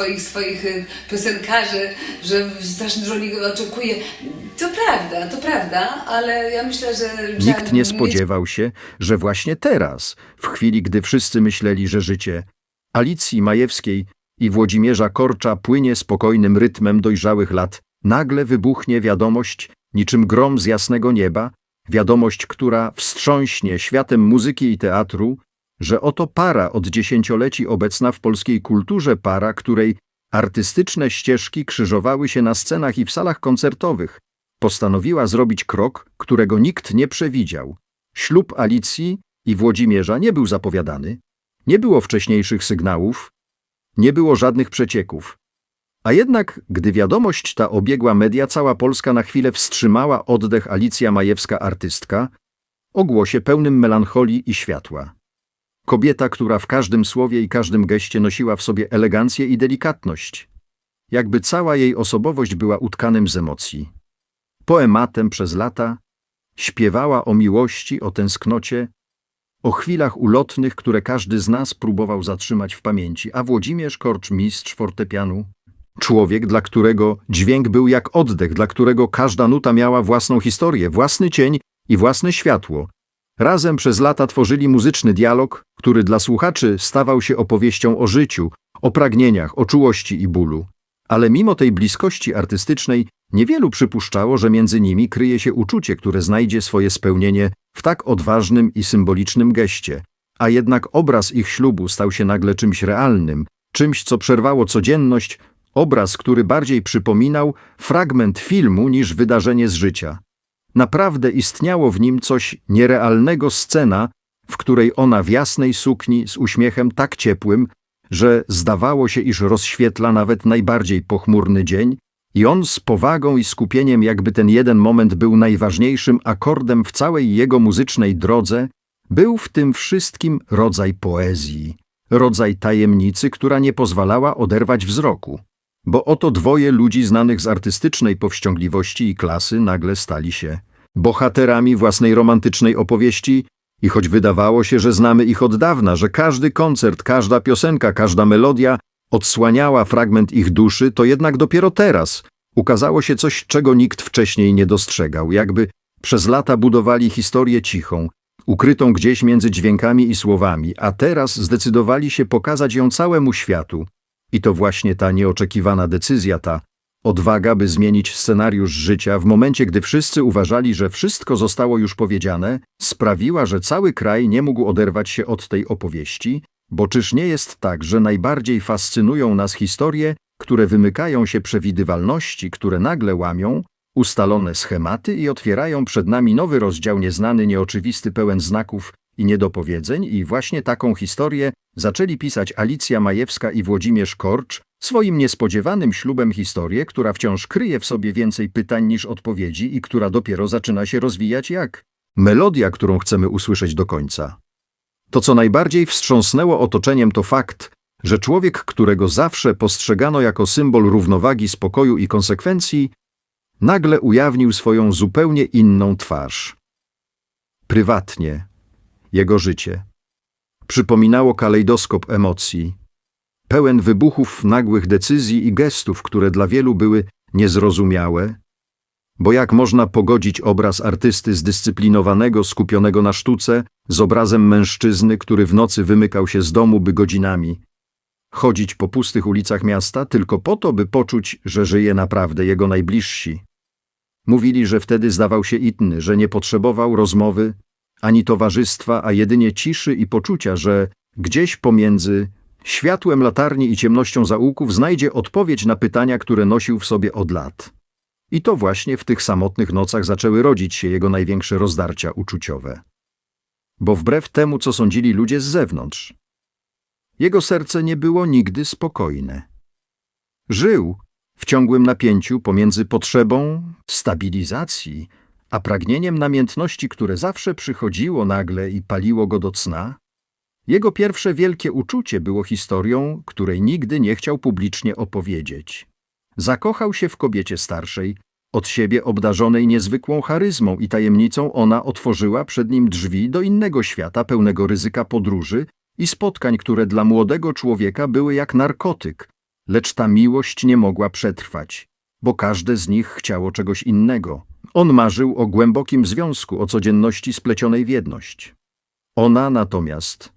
swoich, swoich y, piosenkarzy, że strasznie dużo nich oczekuje. To prawda, to prawda, ale ja myślę, że... Nikt nie spodziewał się, że właśnie teraz, w chwili gdy wszyscy myśleli, że życie Alicji Majewskiej i Włodzimierza Korcza płynie spokojnym rytmem dojrzałych lat, nagle wybuchnie wiadomość, niczym grom z jasnego nieba, wiadomość, która wstrząśnie światem muzyki i teatru, że oto para od dziesięcioleci obecna w polskiej kulturze, para, której artystyczne ścieżki krzyżowały się na scenach i w salach koncertowych, postanowiła zrobić krok, którego nikt nie przewidział. Ślub Alicji i Włodzimierza nie był zapowiadany, nie było wcześniejszych sygnałów, nie było żadnych przecieków. A jednak, gdy wiadomość ta obiegła media, cała Polska na chwilę wstrzymała oddech Alicja Majewska, artystka, o głosie pełnym melancholii i światła. Kobieta, która w każdym słowie i każdym geście nosiła w sobie elegancję i delikatność. Jakby cała jej osobowość była utkanym z emocji. Poematem przez lata śpiewała o miłości, o tęsknocie, o chwilach ulotnych, które każdy z nas próbował zatrzymać w pamięci, a Włodzimierz Korcz, mistrz fortepianu, człowiek, dla którego dźwięk był jak oddech, dla którego każda nuta miała własną historię, własny cień i własne światło. Razem przez lata tworzyli muzyczny dialog, który dla słuchaczy stawał się opowieścią o życiu, o pragnieniach, o czułości i bólu. Ale mimo tej bliskości artystycznej niewielu przypuszczało, że między nimi kryje się uczucie, które znajdzie swoje spełnienie w tak odważnym i symbolicznym geście. A jednak obraz ich ślubu stał się nagle czymś realnym, czymś, co przerwało codzienność, obraz, który bardziej przypominał fragment filmu niż wydarzenie z życia. Naprawdę istniało w nim coś nierealnego scena, w której ona w jasnej sukni z uśmiechem tak ciepłym, że zdawało się, iż rozświetla nawet najbardziej pochmurny dzień, i on z powagą i skupieniem, jakby ten jeden moment był najważniejszym akordem w całej jego muzycznej drodze, był w tym wszystkim rodzaj poezji, rodzaj tajemnicy, która nie pozwalała oderwać wzroku. Bo oto dwoje ludzi znanych z artystycznej powściągliwości i klasy nagle stali się bohaterami własnej romantycznej opowieści i choć wydawało się, że znamy ich od dawna, że każdy koncert, każda piosenka, każda melodia odsłaniała fragment ich duszy, to jednak dopiero teraz ukazało się coś, czego nikt wcześniej nie dostrzegał, jakby przez lata budowali historię cichą, ukrytą gdzieś między dźwiękami i słowami, a teraz zdecydowali się pokazać ją całemu światu. I to właśnie ta nieoczekiwana decyzja, ta odwaga, by zmienić scenariusz życia w momencie, gdy wszyscy uważali, że wszystko zostało już powiedziane, sprawiła, że cały kraj nie mógł oderwać się od tej opowieści, bo czyż nie jest tak, że najbardziej fascynują nas historie, które wymykają się przewidywalności, które nagle łamią ustalone schematy i otwierają przed nami nowy rozdział nieznany, nieoczywisty, pełen znaków i niedopowiedzeń i właśnie taką historię zaczęli pisać Alicja Majewska i Włodzimierz Korcz swoim niespodziewanym ślubem historię, która wciąż kryje w sobie więcej pytań niż odpowiedzi i która dopiero zaczyna się rozwijać jak melodia, którą chcemy usłyszeć do końca. To, co najbardziej wstrząsnęło otoczeniem, to fakt, że człowiek, którego zawsze postrzegano jako symbol równowagi, spokoju i konsekwencji, nagle ujawnił swoją zupełnie inną twarz. Prywatnie, jego życie. Przypominało kalejdoskop emocji, pełen wybuchów nagłych decyzji i gestów, które dla wielu były niezrozumiałe, bo jak można pogodzić obraz artysty zdyscyplinowanego, skupionego na sztuce, z obrazem mężczyzny, który w nocy wymykał się z domu, by godzinami chodzić po pustych ulicach miasta tylko po to, by poczuć, że żyje naprawdę jego najbliżsi. Mówili, że wtedy zdawał się inny, że nie potrzebował rozmowy ani towarzystwa, a jedynie ciszy i poczucia, że gdzieś pomiędzy światłem latarni i ciemnością zaułków znajdzie odpowiedź na pytania, które nosił w sobie od lat. I to właśnie w tych samotnych nocach zaczęły rodzić się jego największe rozdarcia uczuciowe. Bo wbrew temu, co sądzili ludzie z zewnątrz, jego serce nie było nigdy spokojne. Żył w ciągłym napięciu pomiędzy potrzebą stabilizacji, a pragnieniem namiętności, które zawsze przychodziło nagle i paliło go do cna. Jego pierwsze wielkie uczucie było historią, której nigdy nie chciał publicznie opowiedzieć. Zakochał się w kobiecie starszej, od siebie obdarzonej niezwykłą charyzmą i tajemnicą ona otworzyła przed nim drzwi do innego świata pełnego ryzyka podróży i spotkań, które dla młodego człowieka były jak narkotyk, lecz ta miłość nie mogła przetrwać, bo każde z nich chciało czegoś innego. On marzył o głębokim związku, o codzienności splecionej w jedność. Ona natomiast,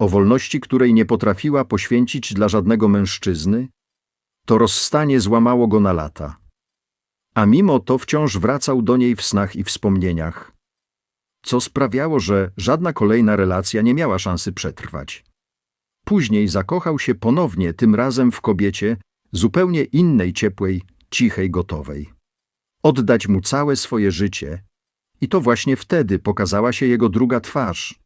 o wolności, której nie potrafiła poświęcić dla żadnego mężczyzny, to rozstanie złamało go na lata. A mimo to wciąż wracał do niej w snach i wspomnieniach, co sprawiało, że żadna kolejna relacja nie miała szansy przetrwać. Później zakochał się ponownie, tym razem w kobiecie zupełnie innej, ciepłej, cichej, gotowej. Oddać mu całe swoje życie i to właśnie wtedy pokazała się jego druga twarz.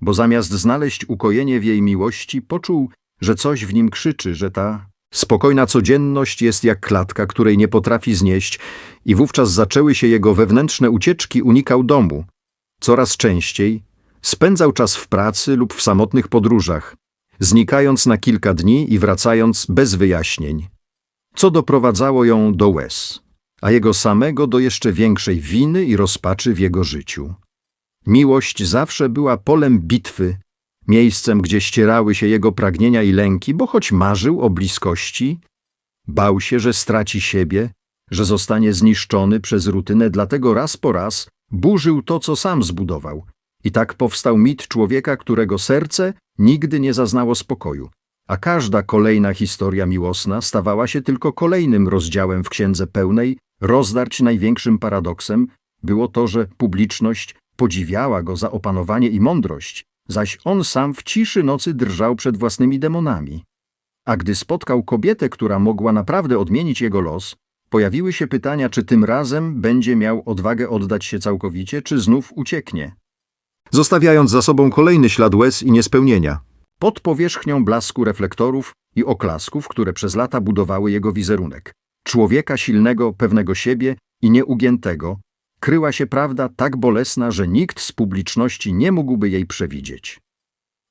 Bo zamiast znaleźć ukojenie w jej miłości, poczuł, że coś w nim krzyczy, że ta spokojna codzienność jest jak klatka, której nie potrafi znieść i wówczas zaczęły się jego wewnętrzne ucieczki, unikał domu. Coraz częściej spędzał czas w pracy lub w samotnych podróżach, znikając na kilka dni i wracając bez wyjaśnień, co doprowadzało ją do łez, a jego samego do jeszcze większej winy i rozpaczy w jego życiu. Miłość zawsze była polem bitwy, miejscem, gdzie ścierały się jego pragnienia i lęki, bo choć marzył o bliskości, bał się, że straci siebie, że zostanie zniszczony przez rutynę, dlatego raz po raz burzył to, co sam zbudował. I tak powstał mit człowieka, którego serce nigdy nie zaznało spokoju, a każda kolejna historia miłosna stawała się tylko kolejnym rozdziałem w księdze pełnej rozdarć największym paradoksem było to, że publiczność podziwiała go za opanowanie i mądrość, zaś on sam w ciszy nocy drżał przed własnymi demonami. A gdy spotkał kobietę, która mogła naprawdę odmienić jego los, pojawiły się pytania, czy tym razem będzie miał odwagę oddać się całkowicie, czy znów ucieknie. Zostawiając za sobą kolejny ślad łez i niespełnienia, pod powierzchnią blasku reflektorów i oklasków, które przez lata budowały jego wizerunek, człowieka silnego, pewnego siebie i nieugiętego, kryła się prawda tak bolesna, że nikt z publiczności nie mógłby jej przewidzieć.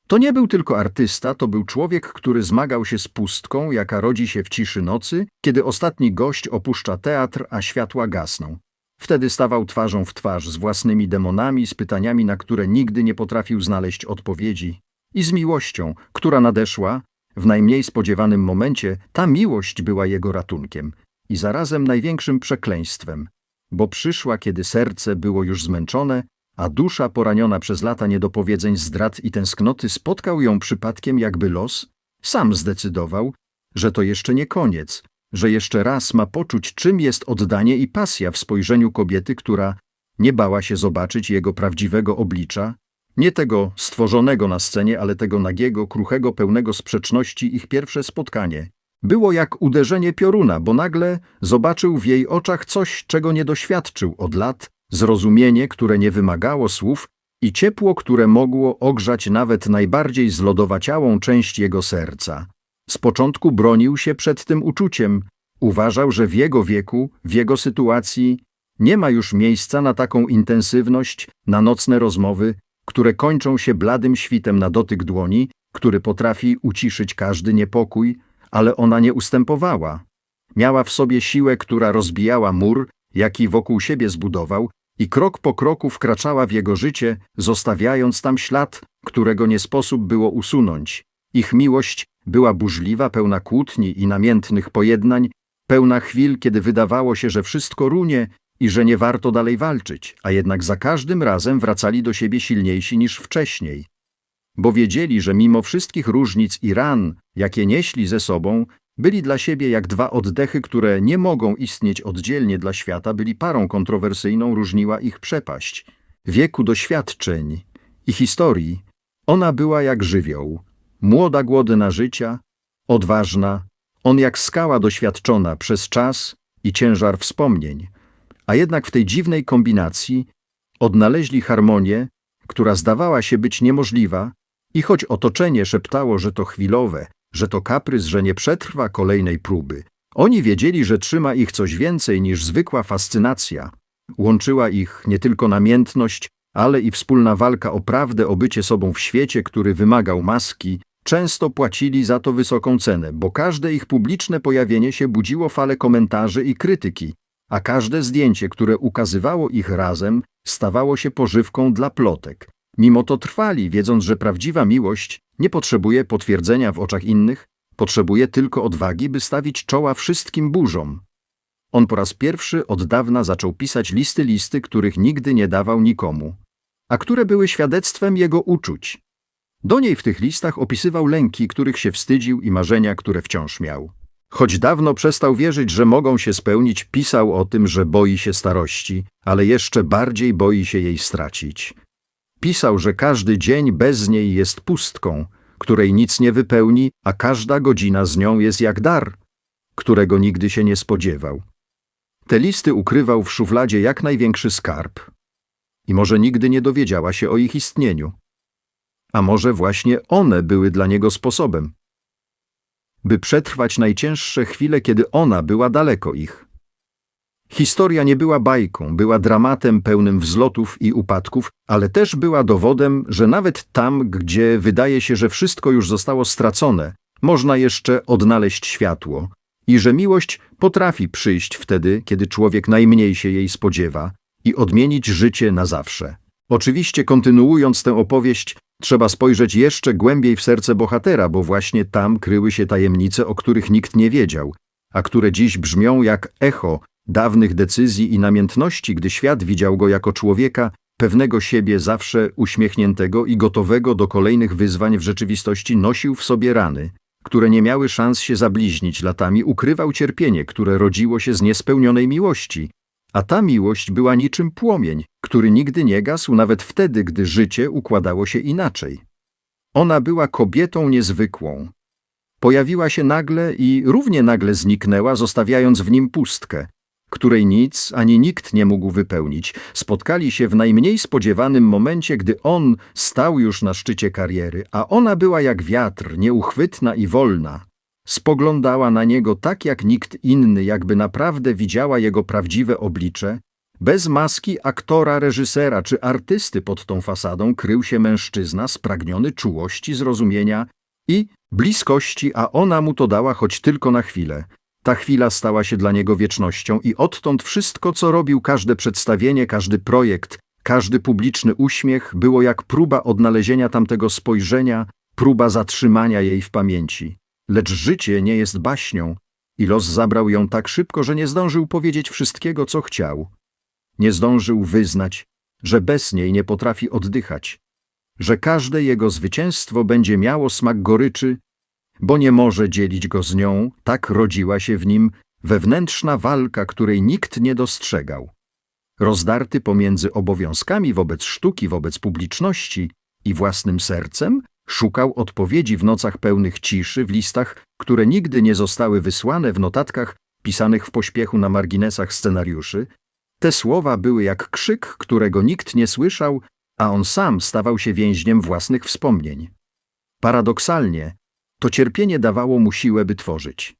To nie był tylko artysta, to był człowiek, który zmagał się z pustką, jaka rodzi się w ciszy nocy, kiedy ostatni gość opuszcza teatr, a światła gasną. Wtedy stawał twarzą w twarz z własnymi demonami, z pytaniami, na które nigdy nie potrafił znaleźć odpowiedzi, i z miłością, która nadeszła w najmniej spodziewanym momencie. Ta miłość była jego ratunkiem i zarazem największym przekleństwem, bo przyszła, kiedy serce było już zmęczone, a dusza poraniona przez lata niedopowiedzeń, zdrad i tęsknoty spotkał ją przypadkiem jakby los, sam zdecydował, że to jeszcze nie koniec, że jeszcze raz ma poczuć, czym jest oddanie i pasja w spojrzeniu kobiety, która nie bała się zobaczyć jego prawdziwego oblicza, nie tego stworzonego na scenie, ale tego nagiego, kruchego, pełnego sprzeczności ich pierwsze spotkanie. Było jak uderzenie pioruna, bo nagle zobaczył w jej oczach coś, czego nie doświadczył od lat, zrozumienie, które nie wymagało słów i ciepło, które mogło ogrzać nawet najbardziej zlodowaciałą część jego serca. Z początku bronił się przed tym uczuciem. Uważał, że w jego wieku, w jego sytuacji nie ma już miejsca na taką intensywność, na nocne rozmowy, które kończą się bladym świtem na dotyk dłoni, który potrafi uciszyć każdy niepokój, ale ona nie ustępowała. Miała w sobie siłę, która rozbijała mur, jaki wokół siebie zbudował, i krok po kroku wkraczała w jego życie, zostawiając tam ślad, którego nie sposób było usunąć. Ich miłość była burzliwa, pełna kłótni i namiętnych pojednań, pełna chwil, kiedy wydawało się, że wszystko runie i że nie warto dalej walczyć, a jednak za każdym razem wracali do siebie silniejsi niż wcześniej. Bo wiedzieli, że mimo wszystkich różnic i ran, jakie nieśli ze sobą, byli dla siebie jak dwa oddechy, które nie mogą istnieć oddzielnie dla świata, byli parą kontrowersyjną, różniła ich przepaść. Wieku doświadczeń i historii ona była jak żywioł, młoda głodna życia, odważna, on jak skała doświadczona przez czas i ciężar wspomnień. A jednak w tej dziwnej kombinacji odnaleźli harmonię, która zdawała się być niemożliwa i choć otoczenie szeptało, że to chwilowe, że to kaprys, że nie przetrwa kolejnej próby, oni wiedzieli, że trzyma ich coś więcej niż zwykła fascynacja. Łączyła ich nie tylko namiętność, ale i wspólna walka o prawdę, o bycie sobą w świecie, który wymagał maski, często płacili za to wysoką cenę, bo każde ich publiczne pojawienie się budziło falę komentarzy i krytyki, a każde zdjęcie, które ukazywało ich razem, stawało się pożywką dla plotek. Mimo to trwali, wiedząc, że prawdziwa miłość nie potrzebuje potwierdzenia w oczach innych, potrzebuje tylko odwagi, by stawić czoła wszystkim burzom. On po raz pierwszy od dawna zaczął pisać listy listy, których nigdy nie dawał nikomu, a które były świadectwem jego uczuć. Do niej w tych listach opisywał lęki, których się wstydził i marzenia, które wciąż miał. Choć dawno przestał wierzyć, że mogą się spełnić, pisał o tym, że boi się starości, ale jeszcze bardziej boi się jej stracić. Pisał, że każdy dzień bez niej jest pustką, której nic nie wypełni, a każda godzina z nią jest jak dar, którego nigdy się nie spodziewał. Te listy ukrywał w szufladzie jak największy skarb. I może nigdy nie dowiedziała się o ich istnieniu. A może właśnie one były dla niego sposobem, by przetrwać najcięższe chwile, kiedy ona była daleko ich. Historia nie była bajką, była dramatem pełnym wzlotów i upadków, ale też była dowodem, że nawet tam, gdzie wydaje się, że wszystko już zostało stracone, można jeszcze odnaleźć światło i że miłość potrafi przyjść wtedy, kiedy człowiek najmniej się jej spodziewa i odmienić życie na zawsze. Oczywiście, kontynuując tę opowieść, trzeba spojrzeć jeszcze głębiej w serce bohatera, bo właśnie tam kryły się tajemnice, o których nikt nie wiedział, a które dziś brzmią jak echo dawnych decyzji i namiętności, gdy świat widział go jako człowieka, pewnego siebie zawsze uśmiechniętego i gotowego do kolejnych wyzwań w rzeczywistości nosił w sobie rany, które nie miały szans się zabliźnić latami, ukrywał cierpienie, które rodziło się z niespełnionej miłości, a ta miłość była niczym płomień, który nigdy nie gasł nawet wtedy, gdy życie układało się inaczej. Ona była kobietą niezwykłą. Pojawiła się nagle i równie nagle zniknęła, zostawiając w nim pustkę, której nic ani nikt nie mógł wypełnić. Spotkali się w najmniej spodziewanym momencie, gdy on stał już na szczycie kariery, a ona była jak wiatr, nieuchwytna i wolna. Spoglądała na niego tak jak nikt inny, jakby naprawdę widziała jego prawdziwe oblicze. Bez maski aktora, reżysera czy artysty pod tą fasadą krył się mężczyzna spragniony czułości, zrozumienia i bliskości, a ona mu to dała choć tylko na chwilę. Ta chwila stała się dla niego wiecznością i odtąd wszystko, co robił, każde przedstawienie, każdy projekt, każdy publiczny uśmiech było jak próba odnalezienia tamtego spojrzenia, próba zatrzymania jej w pamięci. Lecz życie nie jest baśnią i los zabrał ją tak szybko, że nie zdążył powiedzieć wszystkiego, co chciał. Nie zdążył wyznać, że bez niej nie potrafi oddychać, że każde jego zwycięstwo będzie miało smak goryczy, bo nie może dzielić go z nią, tak rodziła się w nim wewnętrzna walka, której nikt nie dostrzegał. Rozdarty pomiędzy obowiązkami wobec sztuki, wobec publiczności i własnym sercem, szukał odpowiedzi w nocach pełnych ciszy, w listach, które nigdy nie zostały wysłane, w notatkach pisanych w pośpiechu na marginesach scenariuszy. Te słowa były jak krzyk, którego nikt nie słyszał, a on sam stawał się więźniem własnych wspomnień. Paradoksalnie, to cierpienie dawało mu siłę, by tworzyć.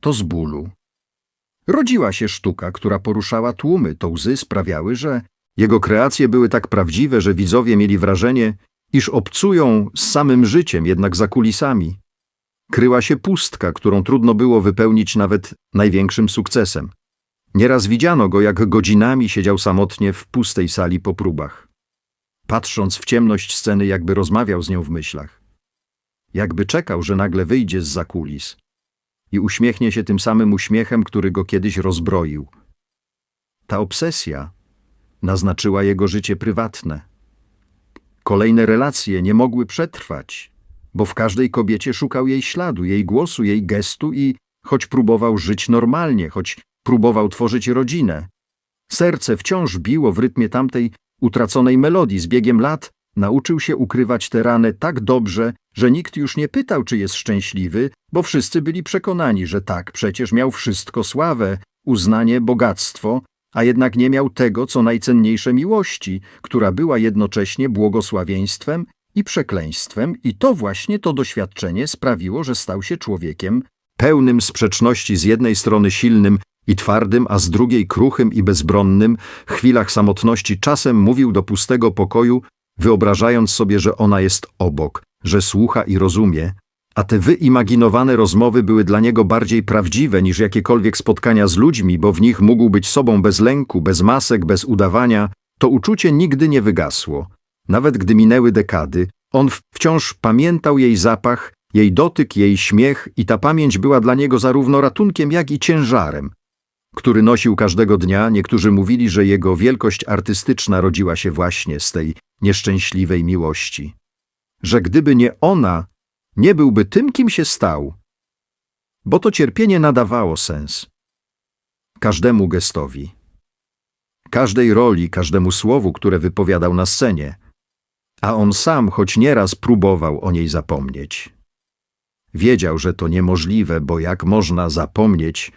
To z bólu. Rodziła się sztuka, która poruszała tłumy, to łzy sprawiały, że jego kreacje były tak prawdziwe, że widzowie mieli wrażenie, iż obcują z samym życiem, jednak za kulisami. Kryła się pustka, którą trudno było wypełnić nawet największym sukcesem. Nieraz widziano go, jak godzinami siedział samotnie w pustej sali po próbach. Patrząc w ciemność sceny, jakby rozmawiał z nią w myślach. Jakby czekał, że nagle wyjdzie z za kulis i uśmiechnie się tym samym uśmiechem, który go kiedyś rozbroił. Ta obsesja naznaczyła jego życie prywatne. Kolejne relacje nie mogły przetrwać, bo w każdej kobiecie szukał jej śladu, jej głosu, jej gestu i choć próbował żyć normalnie, choć próbował tworzyć rodzinę, serce wciąż biło w rytmie tamtej utraconej melodii. Z biegiem lat nauczył się ukrywać tę ranę tak dobrze, że nikt już nie pytał, czy jest szczęśliwy, bo wszyscy byli przekonani, że tak, przecież miał wszystko sławę, uznanie, bogactwo, a jednak nie miał tego, co najcenniejsze miłości, która była jednocześnie błogosławieństwem i przekleństwem, i to właśnie to doświadczenie sprawiło, że stał się człowiekiem pełnym sprzeczności z jednej strony silnym i twardym, a z drugiej kruchym i bezbronnym, w chwilach samotności czasem mówił do pustego pokoju, wyobrażając sobie, że ona jest obok, że słucha i rozumie, a te wyimaginowane rozmowy były dla niego bardziej prawdziwe niż jakiekolwiek spotkania z ludźmi, bo w nich mógł być sobą bez lęku, bez masek, bez udawania. To uczucie nigdy nie wygasło. Nawet gdy minęły dekady, on wciąż pamiętał jej zapach Jej dotyk, jej śmiech i ta pamięć była dla niego zarówno ratunkiem, jak i ciężarem, który nosił każdego dnia. Niektórzy mówili, że jego wielkość artystyczna rodziła się właśnie z tej nieszczęśliwej miłości. Że gdyby nie ona, nie byłby tym, kim się stał, bo to cierpienie nadawało sens każdemu gestowi, każdej roli, każdemu słowu, które wypowiadał na scenie, a on sam choć nieraz próbował o niej zapomnieć. Wiedział, że to niemożliwe, bo jak można zapomnieć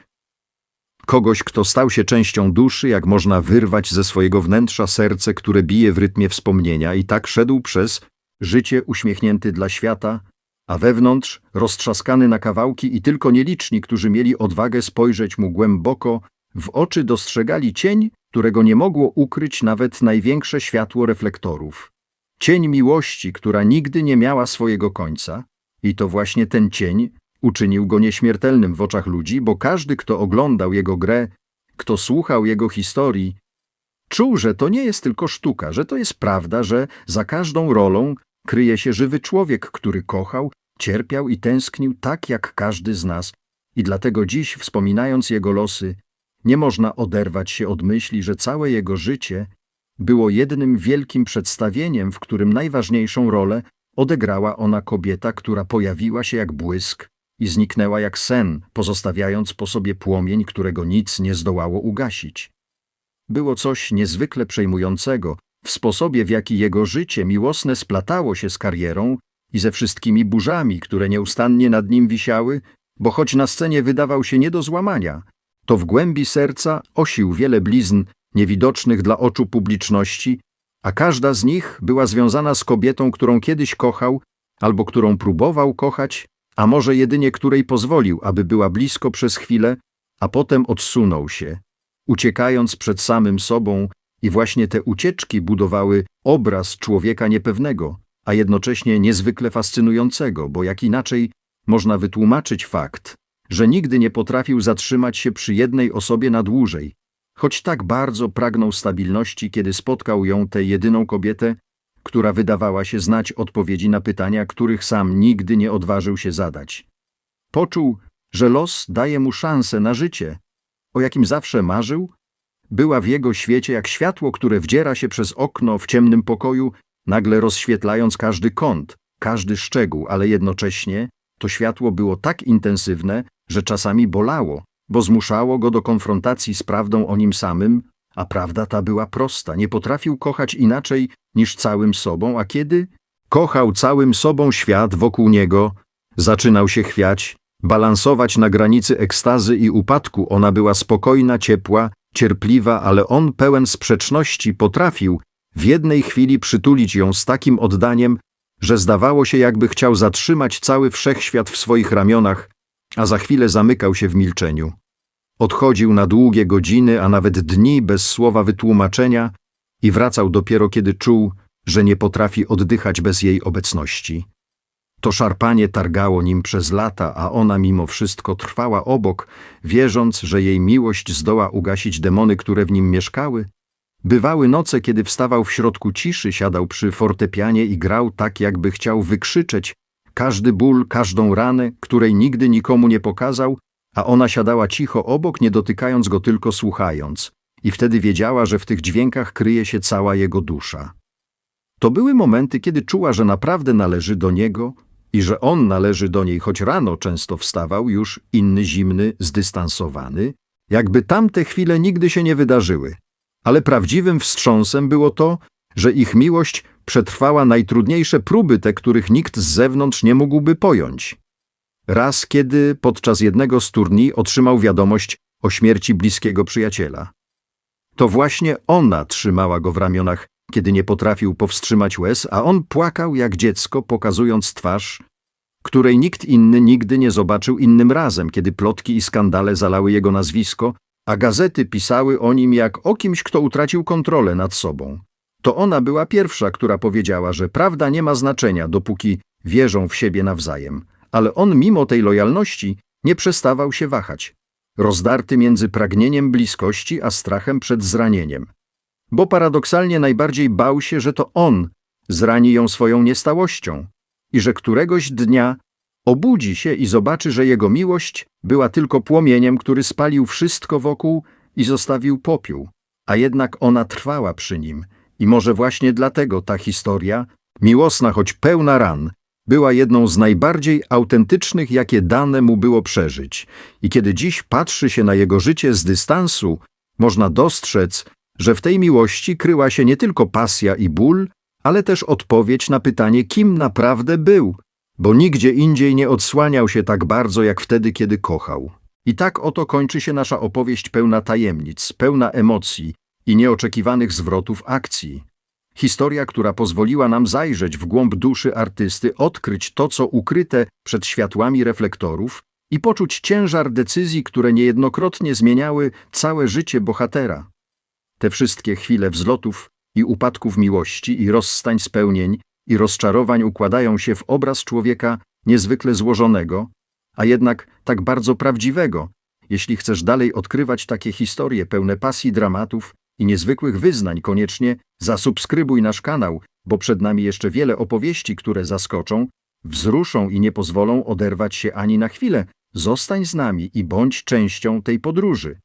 kogoś, kto stał się częścią duszy, jak można wyrwać ze swojego wnętrza serce, które bije w rytmie wspomnienia i tak szedł przez życie uśmiechnięty dla świata, a wewnątrz roztrzaskany na kawałki i tylko nieliczni, którzy mieli odwagę spojrzeć mu głęboko w oczy, dostrzegali cień, którego nie mogło ukryć nawet największe światło reflektorów. Cień miłości, która nigdy nie miała swojego końca, i to właśnie ten cień uczynił go nieśmiertelnym w oczach ludzi, bo każdy, kto oglądał jego grę, kto słuchał jego historii, czuł, że to nie jest tylko sztuka, że to jest prawda, że za każdą rolą kryje się żywy człowiek, który kochał, cierpiał i tęsknił tak jak każdy z nas. I dlatego dziś, wspominając jego losy, nie można oderwać się od myśli, że całe jego życie było jednym wielkim przedstawieniem, w którym najważniejszą rolę odegrała ona kobieta, która pojawiła się jak błysk i zniknęła jak sen, pozostawiając po sobie płomień, którego nic nie zdołało ugasić. Było coś niezwykle przejmującego w sposobie, w jaki jego życie miłosne splatało się z karierą i ze wszystkimi burzami, które nieustannie nad nim wisiały, bo choć na scenie wydawał się nie do złamania, to w głębi serca osił wiele blizn niewidocznych dla oczu publiczności, a każda z nich była związana z kobietą, którą kiedyś kochał albo którą próbował kochać, a może jedynie której pozwolił, aby była blisko przez chwilę, a potem odsunął się, uciekając przed samym sobą i właśnie te ucieczki budowały obraz człowieka niepewnego, a jednocześnie niezwykle fascynującego, bo jak inaczej można wytłumaczyć fakt, że nigdy nie potrafił zatrzymać się przy jednej osobie na dłużej, choć tak bardzo pragnął stabilności, kiedy spotkał ją tę jedyną kobietę, która wydawała się znać odpowiedzi na pytania, których sam nigdy nie odważył się zadać. Poczuł, że los daje mu szansę na życie, o jakim zawsze marzył, była w jego świecie jak światło, które wdziera się przez okno w ciemnym pokoju, nagle rozświetlając każdy kąt, każdy szczegół, ale jednocześnie to światło było tak intensywne, że czasami bolało, bo zmuszało go do konfrontacji z prawdą o nim samym, a prawda ta była prosta. Nie potrafił kochać inaczej niż całym sobą, a kiedy kochał całym sobą świat wokół niego, zaczynał się chwiać, balansować na granicy ekstazy i upadku. Ona była spokojna, ciepła, cierpliwa, ale on pełen sprzeczności potrafił w jednej chwili przytulić ją z takim oddaniem, że zdawało się, jakby chciał zatrzymać cały wszechświat w swoich ramionach, a za chwilę zamykał się w milczeniu. Odchodził na długie godziny, a nawet dni bez słowa wytłumaczenia i wracał dopiero kiedy czuł, że nie potrafi oddychać bez jej obecności. To szarpanie targało nim przez lata, a ona mimo wszystko trwała obok, wierząc, że jej miłość zdoła ugasić demony, które w nim mieszkały. Bywały noce, kiedy wstawał w środku ciszy, siadał przy fortepianie i grał tak, jakby chciał wykrzyczeć każdy ból, każdą ranę, której nigdy nikomu nie pokazał, a ona siadała cicho obok, nie dotykając go, tylko słuchając. I wtedy wiedziała, że w tych dźwiękach kryje się cała jego dusza. To były momenty, kiedy czuła, że naprawdę należy do niego i że on należy do niej, choć rano często wstawał już inny, zimny, zdystansowany, jakby tamte chwile nigdy się nie wydarzyły. Ale prawdziwym wstrząsem było to, że ich miłość przetrwała najtrudniejsze próby, te, których nikt z zewnątrz nie mógłby pojąć. Raz, kiedy podczas jednego z turni otrzymał wiadomość o śmierci bliskiego przyjaciela. To właśnie ona trzymała go w ramionach, kiedy nie potrafił powstrzymać łez, a on płakał jak dziecko, pokazując twarz, której nikt inny nigdy nie zobaczył innym razem, kiedy plotki i skandale zalały jego nazwisko, a gazety pisały o nim jak o kimś, kto utracił kontrolę nad sobą. To ona była pierwsza, która powiedziała, że prawda nie ma znaczenia, dopóki wierzą w siebie nawzajem. Ale on mimo tej lojalności nie przestawał się wahać, rozdarty między pragnieniem bliskości a strachem przed zranieniem. Bo paradoksalnie najbardziej bał się, że to on zrani ją swoją niestałością i że któregoś dnia obudzi się i zobaczy, że jego miłość była tylko płomieniem, który spalił wszystko wokół i zostawił popiół, a jednak ona trwała przy nim. I może właśnie dlatego ta historia, miłosna choć pełna ran, była jedną z najbardziej autentycznych, jakie dane mu było przeżyć. I kiedy dziś patrzy się na jego życie z dystansu, można dostrzec, że w tej miłości kryła się nie tylko pasja i ból, ale też odpowiedź na pytanie, kim naprawdę był, bo nigdzie indziej nie odsłaniał się tak bardzo jak wtedy, kiedy kochał. I tak oto kończy się nasza opowieść pełna tajemnic, pełna emocji i nieoczekiwanych zwrotów akcji. Historia, która pozwoliła nam zajrzeć w głąb duszy artysty, odkryć to, co ukryte przed światłami reflektorów i poczuć ciężar decyzji, które niejednokrotnie zmieniały całe życie bohatera. Te wszystkie chwile wzlotów i upadków miłości i rozstań spełnień i rozczarowań układają się w obraz człowieka niezwykle złożonego, a jednak tak bardzo prawdziwego. Jeśli chcesz dalej odkrywać takie historie pełne pasji, dramatów i niezwykłych wyznań, koniecznie zasubskrybuj nasz kanał, bo przed nami jeszcze wiele opowieści, które zaskoczą, wzruszą i nie pozwolą oderwać się ani na chwilę. Zostań z nami i bądź częścią tej podróży.